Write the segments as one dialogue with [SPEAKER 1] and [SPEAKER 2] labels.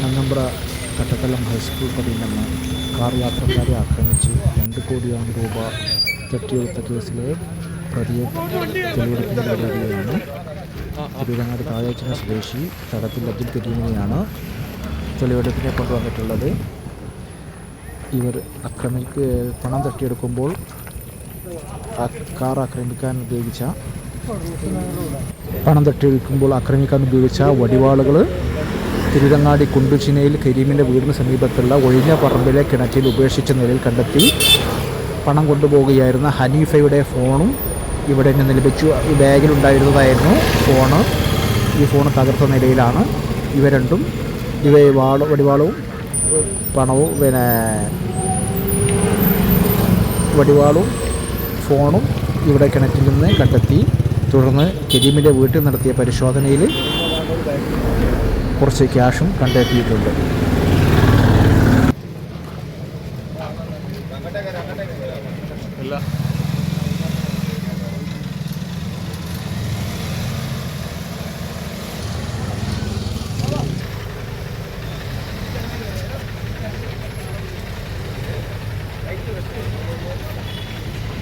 [SPEAKER 1] നങ്ങമ്പ്ര കട്ടക്കലം high school പടിയിൽ നിന്ന് car യാത്രക്കാരെ ആക്രമിച്ച് രണ്ട് കോടിയോളം രൂപ തട്ടിയെടുത്ത കേസിലെ പ്രതിയെ തെളിവെടുക്കുന്ന തിരുവനങ്ങാട് താഴേച്ചിന സ്വദേശി തടത്തിൽ അബ്ദുൽ കരീമിനെയാണ് തെളിവെടുപ്പിനെ കൊണ്ടുവന്നിട്ടുള്ളത്. ഇവർ ആക്രമിക്ക് പണം തട്ടിയെടുക്കുമ്പോൾ കാർ ആക്രമിക്കാൻ ഉപയോഗിച്ച പണം തട്ടിയെടുക്കുമ്പോൾ ആക്രമിക്കാൻ ഉപയോഗിച്ച വടിവാളുകൾ തിരുരങ്ങാടി കുണ്ടുചിനയിൽ കരീമിന്റെ വീടിന് സമീപത്തുള്ള ഒഴിഞ്ഞ പറമ്പിലെ കിണറ്റിൽ ഉപേക്ഷിച്ച നിലയിൽ കണ്ടെത്തി പണം കൊണ്ടുപോവുകയായിരുന്ന ഹനീഫയുടെ ഫോണും ഇവിടെ നിന്ന് ലഭിച്ചു. ബാഗിലുണ്ടായിരുന്നതായിരുന്നു ഫോണ്. ഈ ഫോൺ തകർത്ത നിലയിലാണ്. ഇവ രണ്ടും ഇവ വാള വടിവാളവും പണവും പിന്നെ വടിവാളും ഫോണും ഇവിടെ കിണറ്റിൽ നിന്ന് കണ്ടെത്തി. തുടർന്ന് കരീമിന്റെ വീട്ടിൽ നടത്തിയ പരിശോധനയിൽ കുറച്ച് ക്യാഷും കണ്ടെത്തിയിട്ടുണ്ട്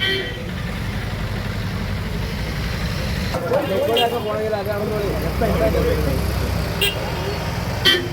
[SPEAKER 1] Thank you. Thank you.